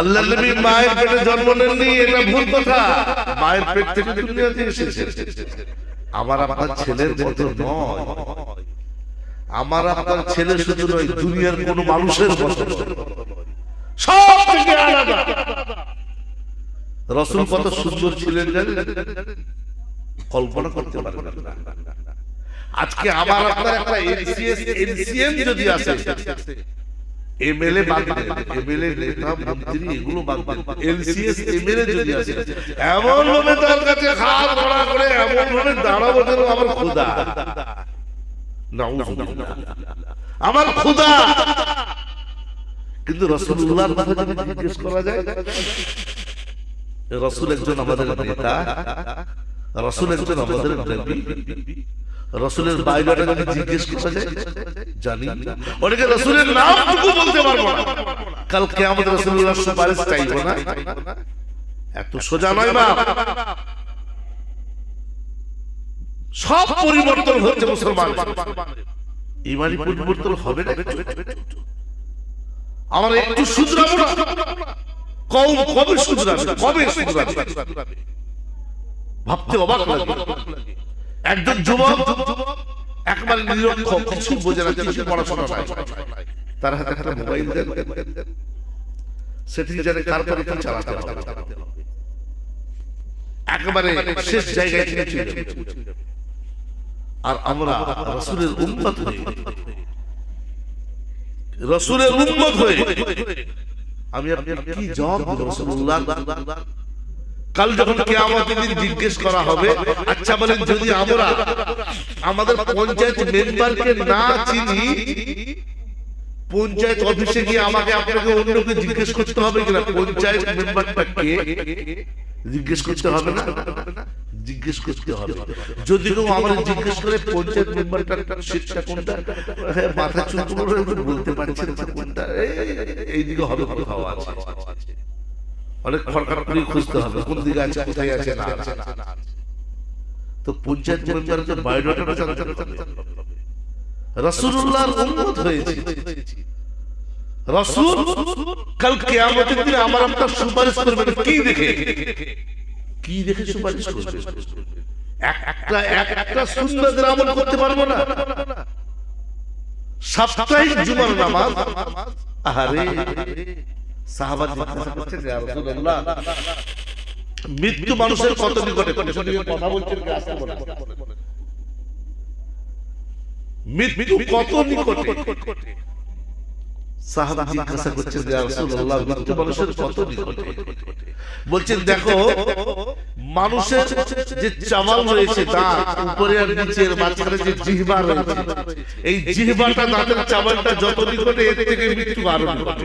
আল্লাহ নবী মায়ের পেটে জন্ম নেননি এটা ভুল কথা। মায়ের পেট থেকে দুনিয়াতে এসেছে। আমার আপনার ছেলের মতো নয়। আমার আপনার ছেলে শুধু নয় দুনিয়ার কোন মানুষের মতো সব থেকে আলাদা। রসুল কত সুন্দর ছিলেন জানেন? কল্পনা করতে পারবেন না। আজকে আমার আপনার একটা এনসিএস এনসিএম যদি আসে এমএলএ এমএলএ নেতা, মন্ত্রী, এগুলো এলসিএস এমএলএ যদি এমন ভাবে তার কাছে করে, এমন ভাবে দাঁড়াবো যেন আমার খোদা। আমার খোদা। কিন্তু রসুল্লাহর কথা জিজ্ঞেস করা যায় রসুল একজন আমাদের নেতা, রসুল একজন আমাদের রসুলের বাইরেটা যদি জিজ্ঞেস করা যায় জানি। অনেকে রসুলের নামটুকু বলতে পারব না। কালকে আমাদের রসুল্লাহ সুপারিশ চাইব না। এত সোজা নয় বা সব পরিবর্তন হচ্ছে মুসলমান। ইমানি পরিবর্তন হবে না। আমরা একটু শুধরাবো না। কম কবে শুধরাবে? কবে শুধরাবে? ভাবতে অবাক লাগে। একজন যুবক একবার নিরক্ষর কিছু বোঝে না কিছু পড়াশোনা নাই। তার হাতে একটা মোবাইল দেন। সেটি জানে কার পরে কি চালাতে হবে। একেবারে শেষ জায়গায় যাবে। আর আমরা রসুলের উম্মত হয়ে রসুলের উম্মত হয়ে আমি আপনার কি জবাব দেব রসুল্লাহ? কাল যখন কেয়ামতের দিন জিজ্ঞেস করা হবে আচ্ছা বলেন যদি আমরা আমাদের পঞ্চায়েত মেম্বারকে না চিনি পঞ্চায়েত অফিসে গিয়ে আমাকে আপনাকে অন্যকে জিজ্ঞেস করতে হবে কিনা পঞ্চায়েত মেম্বারটা কে জিজ্ঞেস করতে হবে না জিজ্ঞেস করতে হবে যদি কেউ আমাদের জিজ্ঞেস করে পঞ্চায়েত মেম্বারটা সিটটা কোনটা হ্যাঁ, মাথা চুল বলতে পারছেন না কোনটা এইদিকে হবে কোথাও আছে অনেক খড়খাড় খুঁজতে হবে। কোন দিকে আছে কোথায় আছে না তো পঞ্চায়েত মেম্বারের বায়োডাটাটা জানতে রাসূলুল্লাহর উম্মত হয়েছে। রাসূল কাল কিয়ামতের দিনে আমার আপনার সুপারিশ করবেন কি দেখে? কি দেখে সুপারিশ করবে? একটা একটা সুন্নতের আমল করতে পারব না। সাপ্তাহিক জুমার নামাজ? আহারে। মৃত্যু মানুষের কত নিকটে কথা বলছেন? মৃত্যু কত নিকটে? বলছেন দেখো মানুষের যে চাওয়াল রয়েছে তার উপরে আর নিচের মাঝখানে যে জিহ্বা রয়েছে এই জিহ্বাটা দাঁতের চাওয়ালটা যত নিকটে এর থেকে মৃত্যু আরও নিকটে।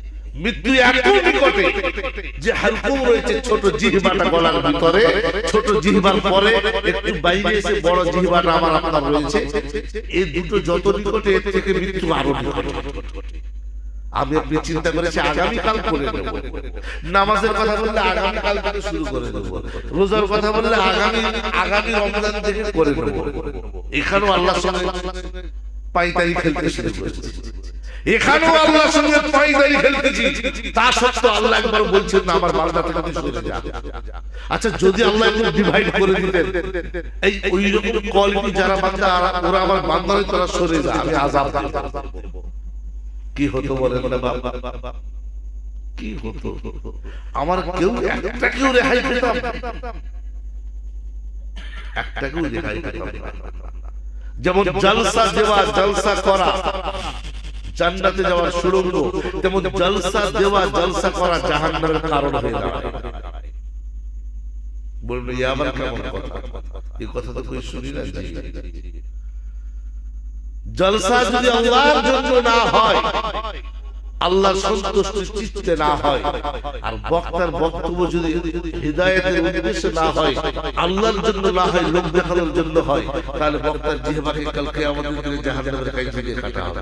মৃত্যু এত নিকটে যে হালকুম রয়েছে ছোট জিহ্বাটা গলার ভিতরে ছোট জিহ্বার পরে একটু বাইরে এসে বড় জিহ্বাটা আমার আপনার রয়েছে। এই দুটো যত নিকটে এর থেকে মৃত্যু আরও নিকটে আমি আপনি চিন্তা করেছি আগামী কাল করে দেব নামাজের কথা বললে আগামী কাল থেকে শুরু করে দেব। রোজার কথা বললে আগামী আগামী রমজান থেকে করে দেব এখানেও আল্লাহর সঙ্গে পাইতারি খেলতে শুরু করেছে। এখানেও আল্লাহর সঙ্গে খেলতেছি। তা সত্ত্বেও আল্লাহ একবার বলছেন না আমার বান্দা থেকে তুই সরে যা আচ্ছা যদি আল্লাহ একটু ডিভাইড করে দিতেন এই ওই রকম কোয়ালিটি যারা বান্দা ওরা আমার তোরা সরে যা আমি। কি হতো বলেন না বাবা? কি হতো? আমার কেউ একটা কেউ রেহাই পেতাম একটা কেউ রেহাই পেতাম যেমন জলসা দেওয়া জলসা করা। জান্নাতে যাওয়ার সুড়ঙ্গ তেমন জলসা দেওয়া জলসা করা জাহান্নামের কারণ হয়ে দাঁড়ায়। বলবে এ আবার কেমন কথা? এই কথা তো কই শুনি না। জলসা যদি আল্লাহর জন্য না হয়, আল্লাহ সন্তুষ্ট চিত্তে না হয়, আর বক্তার বক্তব্য যদি হৃদায়তের উদ্দেশ্যে না হয়, আল্লাহর জন্য না হয়, লোক দেখানোর জন্য হয়, তাহলে বক্তার জিহবাকে কালকে আমাদের জাহান্নামের থেকে কাটা হবে।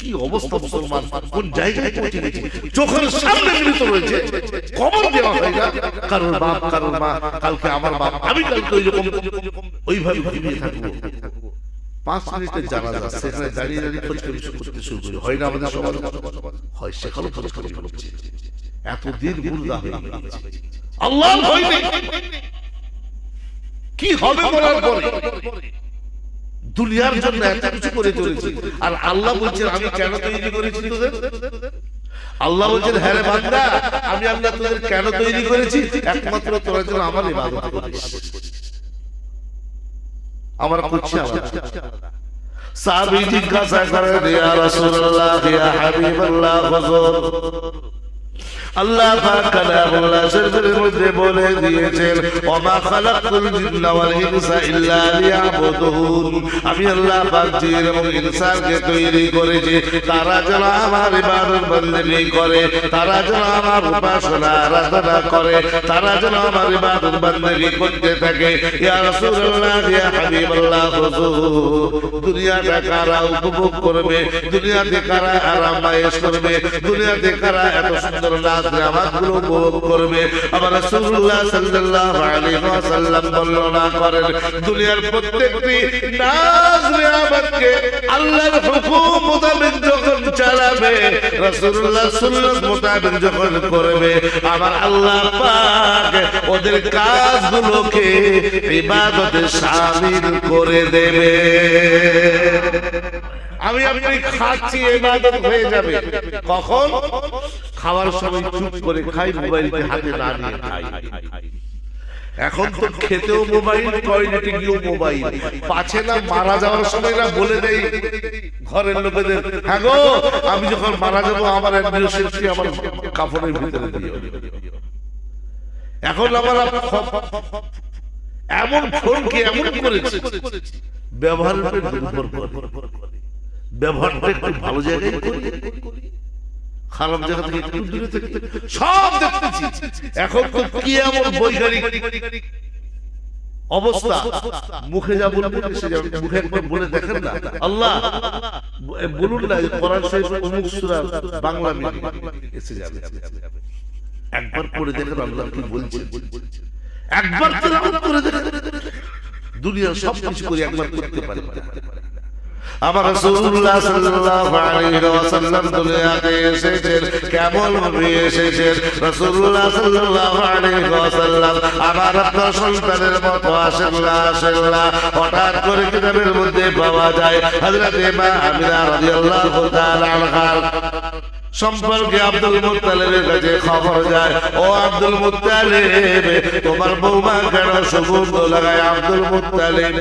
কি অবস্থা মুসলমান কোন জায়গায় পৌঁছে গেছে? চোখের সামনে মিলিত রয়েছে খবর দেওয়া হয় না কারোর বাপ কারোর মা কালকে আমার বাপ আমি কালকে ওই ওইভাবে ঘুমিয়ে থাকব। পাঁচ মিনিটের জানাজা সেখানে দাঁড়িয়ে দাঁড়িয়ে খোঁজ খবর করতে শুরু করি। হয় না আমাদের সমাজ? হয় সেখানে খোঁজ খবর করছে। এতদিন হয়ে আল্লাহ ভয় নেই। কি হবে বলার পরে? দুনিয়ার জন্য এত কিছু করে চলেছি আর আল্লাহ বলছেন আমি কেন তৈরি করেছি তোদের আল্লাহ বলছেন হ্যাঁ রে বান্দা আমি আল্লাহ তোদের কেন তৈরি করেছি একমাত্র তোরা যেন আমার ইবাদত করিস আমার করছি সাহাবী জিজ্ঞাসা করেন ইয়া রাসূলুল্লাহ ইয়া হাবিবাল্লাহ হুজুর আল্লাহ শরীফের মধ্যে বলে দিয়েছেন, ওমা খালাকুল জিন্না ওয়াল ইনসা ইল্লা লিয়াবুদুন আমি আল্লাহ পাক জিন এবং ইনসানকে তৈরি করেছি। তারা যেন আমার ইবাদত বন্দেগী করে, তারা যেন আমার উপাসনা আরাধনা করে, তারা যেন আমার ইবাদত বন্দেগী করতে থাকে। ইয়া রাসূলুল্লাহ, ইয়া হাবিবাল্লাহ, হুজুর দুনিয়াটা কারা উপভোগ করবে? দুনিয়াতে কারা আরাম আয়েশ করবে? দুনিয়াতে কারা এত সুন্দর নাচ নামাজগুলো উপভোগ করবে। আবার রাসূলুল্লাহ সাল্লাল্লাহু আলাইহি ওয়াসাল্লাম বর্ণনা করেন। দুনিয়ার প্রত্যেকটি নাচ নিয়ামতকে আল্লাহর হুকুম মোতাবেক যখন চালাবে, রাসূলুল্লাহ সুন্নাত মোতাবেক যখন করবে আমার আল্লাহ পাক ওদের কাজগুলোকে ইবাদতে শামিল করে দেবে। আমি আপনি খাচ্ছি ইবাদত হয়ে যাবে। কখন? খাওয়ার সময় চুপ করে খাই মোবাইলকে হাতে না নিয়ে খাই। এখন তো খেতেও মোবাইল টয়লেটে গিয়েও মোবাইল। পাছে না মারা যাওয়ার সময় না বলে দেয় ঘরের লোকেদের হ্যাঁ গো আমি যখন মারা যাব আমার অ্যাডমিনিস্ট্রেশন আমার কাপড়ের ভিতরে দিও এখন আমরা এমন ফোনকে এমন করেছে? ব্যবহারের উপর নির্ভর করে। ব্যবহারটা একটু ভালো জায়গায় খারাপ জায়গা থেকে একটু দূরে থেকে সব দেখতেছি। এখন তো কি এমন বৈজ্ঞানিক অবস্থা। মুখে যা। মুখে একবার বলে দেখেন না। আল্লাহ বলুন না কোরআন অমুক বাংলা এসে যাবে একবার দেখেন আল্লাহ কি বলছে। একবার করে দেখেন। দুনিয়ার সব কিছু করে একবার করতে পারে। আমার রাসূলুল্লাহ সাল্লাল্লাহু আলাইহি ওয়াসাল্লাম দুনিয়াতে এসেছেন। কেমন ভাবে এসেছেন? রাসূলুল্লাহ সাল্লাল্লাহু আলাইহি ওয়াসাল্লাম আমার আপনার সন্তানের মতো আসেন না আসেন না হঠাৎ করে কিতাবের মধ্যে পাওয়া যায়, হযরত মা আমিনা রাদিয়াল্লাহু তাআলা আনহার সম্পর্কে আব্দুল মুত্তালিবের কাছে খবর যায়, ও আব্দুল মুত্তালিব, তোমার বৌমা কেন সুগন্ধ লাগায় আব্দুল মুত্তালিব?